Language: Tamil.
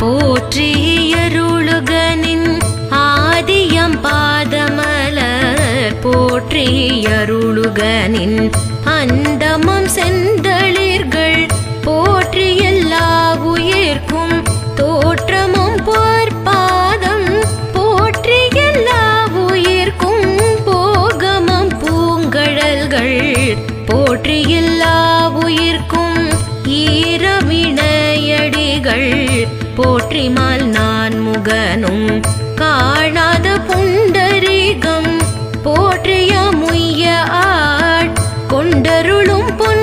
போற்றியருளுகனின் ஆதியம் பாதமலர். போற்றியருளுகனின் அந்தமம் செந்தளிர்கள். போற்றி எல்லா உயிர்க்கும் தோற்றமும் போர்பாதம் போற்றி எல்லா உயிர்க்கும் போகமம் பூங்கழல்கள். போற்றிமால் நான் முகனும் காணாத புண்டரீகம் போற்றிய முய்ய ஆட் கொண்டருளும் பொன்